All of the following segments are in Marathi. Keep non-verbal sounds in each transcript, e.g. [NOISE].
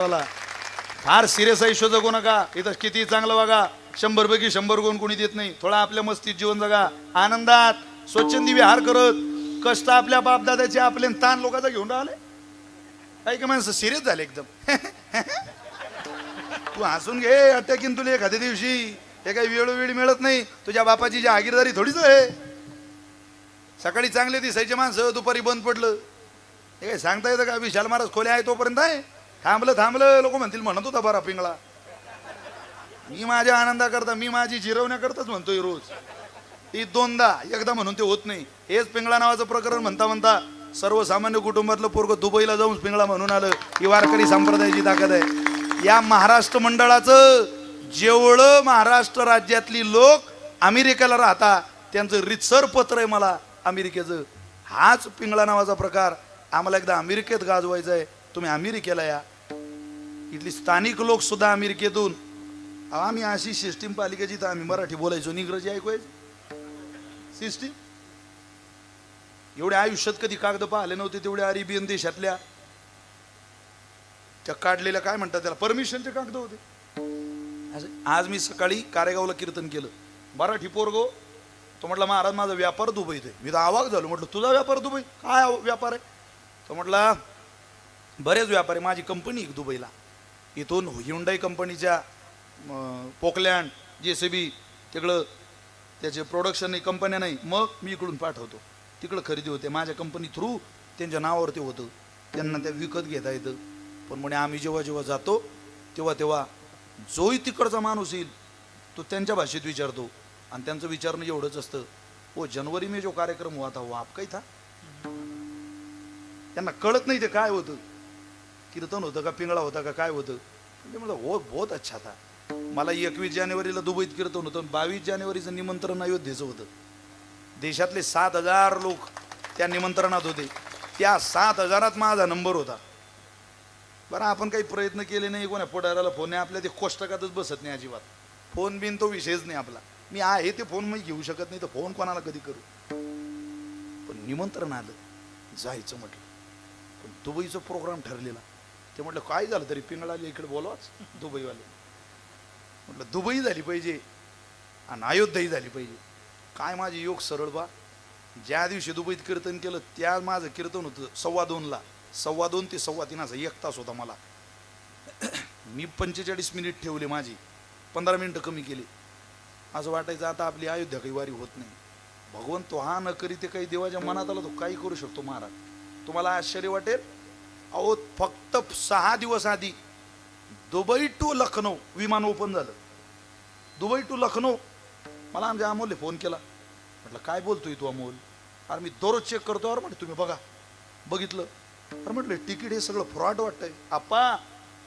फार सिरियस आयुष्य जगू नका. इथं किती चांगलं बघा. शंभर पैकी शंभर गुण कोणी देत नाही. थोडा आपल्या मस्तीत जीवन जगा. आनंदात. स्वच्छंदी विहार करत. कष्ट आपल्या बापदादाचे आपले ताण लोकांचा घेऊन राहिले. काही का माणसं सिरियस झाले एकदम. [LAUGHS] तू हसून घे अटॅकीन तुला एखाद्या दिवशी. हे काही वेळोवेळी मिळत नाही. तुझ्या बापाची जी आगीरदारी थोडीच आहे. सकाळी चांगले दिसायचे माणसं दुपारी बंद पडलं. हे काही सांगता येतं का? विशाल महाराज खोले आहे तोपर्यंत आहे. थांबलं थांबलं लोक म्हणतील म्हणत होता बरा पिंगळा. मी माझ्या आनंदाकरता मी माझी जिरवण्याकरताच म्हणतोय रोज. ती दोनदा एकदा म्हणून ते होत नाही. हेच पिंगळा नावाचं प्रकरण म्हणता म्हणता सर्वसामान्य कुटुंबातलं पोरग दुबईला जाऊन पिंगळा म्हणून आलं. ही वारकरी संप्रदायाची ताकद आहे. या महाराष्ट्र मंडळाचं जेवढं महाराष्ट्र राज्यातली लोक अमेरिकेला राहता त्यांचं रितसर पत्र आहे मला अमेरिकेचं. हाच पिंगळा नावाचा प्रकार. आम्हाला एकदा अमेरिकेत गाजवायचा आहे. तुम्ही अमेरिकेला या. इथली स्थानिक लोक सुद्धा अमेरिकेतून. आम्ही अशी सिस्टीम पालिकेची तर आम्ही मराठी बोलायचो? इंग्रजी ऐकवायची? सिस्टीम एवढ्या आयुष्यात कधी कागद पाहिले नव्हते तेवढ्या अरेबियन देशातल्या. त्या काढलेल्या काय म्हणतात त्याला? परमिशनचे कागद होते. आज मी सकाळी कारेगावला कीर्तन केलं. मराठी पोरगो तो म्हटला महाराज माझा व्यापार दुबईत आहे. मी तर आवाक झालो. म्हटलं तुझा व्यापार दुबई काय व्यापार आहे? तो म्हटला बरेच व्यापारी माझी कंपनी दुबईला. इथून हिंडाई कंपनीच्या पोकलँड जे सी बी तिकडं त्याचे प्रोडक्शन कंपन्या नाही. मग मी इकडून पाठवतो. तिकडं खरेदी होते. माझ्या कंपनी थ्रू त्यांच्या नावावर ते होतं. त्यांना त्या विकत घेता येतं. पण म्हणे आम्ही जेव्हा जेव्हा जातो तेव्हा तेव्हा जोही तिकडचा माणूस येईल तो त्यांच्या भाषेत विचारतो. आणि त्यांचं विचारणं एवढंच असतं. ओ जनवरी मे जो कार्यक्रम हुआ था वो आपका ही था? त्यांना कळत नाही ते काय होतं. कीर्तन होतं का पिंगळा होता का काय होतं? ते म्हणलं हो बहुत अच्छा था. मला एकवीस जानेवारीला दुबईत कीर्तन होतं बावीस जानेवारीचं निमंत्रण अयोध्येचं होतं. देशातले सात हजार लोक त्या निमंत्रणात होते. त्या सात हजारात माझा नंबर होता. बरं आपण काही प्रयत्न केले नाही कोणा पोटाराला फोन नाही आपल्या ते कोष्टकातच बसत नाही अजिबात. फोन बिन तो विषयच नाही आपला. मी आहे ते फोन मी घेऊ शकत नाही तर फोन कोणाला कधी करू? पण निमंत्रण आलं जायचं म्हटलं. पण दुबईचा प्रोग्राम ठरलेला. ते म्हटलं काय झालं तरी पिंगळाली इकडे बोलवाच दुबईवाले. म्हटलं दुबई झाली पाहिजे आणि अयोध्याही झाली पाहिजे. काय माझे योग सरळ बा. ज्या दिवशी दुबईत कीर्तन केलं त्या माझं कीर्तन होतं सव्वा दोनला. सव्वा दोन ते सव्वा तीनाचा एक तास होता मला. [CLEARS THROAT] मी पंचेचाळीस मिनिट ठेवले माझी. पंधरा मिनटं कमी केली. असं वाटायचं आता आपली अयोध्या काही वारी होत नाही. भगवंत तो हा न करी ते काही देवाच्या मनात आला तो काही करू शकतो महाराज. तुम्हाला आश्चर्य वाटेल? अहो फक्त सहा दिवस आधी दुबई टू लखनौ विमान ओपन झालं. Dubai to Lucknow. मला आमच्या अमोलने फोन केला. म्हटलं काय बोलतोय तू अमोल? अरे मी दररोज चेक करतो. अरे म्हटलं तुम्ही बघा. बघितलं. अरे म्हटलं तिकीट हे सगळं फ्रॉड वाटतंय. आप्पा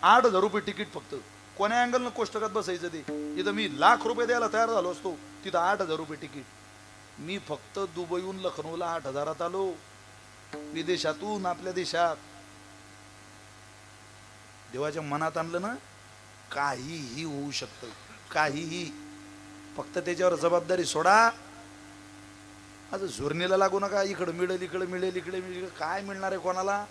आठ हजार रुपये तिकीट फक्त. कोण्या अँगलनं कोष्टकात बसायचं ते? इथं मी लाख रुपये द्यायला तयार झालो असतो. तिथं आठ हजार रुपये तिकीट. मी फक्त दुबईहून लखनौला आठ हजारात आलो. विदेशातून आपल्या देशात. देवाच्या मनात आणलं ना काहीही होऊ शकतं. काहीही. फक्त त्याच्यावर जबाबदारी सोडा. आज झुरणीला लागू नका. इकडं मिळेल इकडं मिळेल इकडे मिळेल. काय मिळणार आहे कोणाला?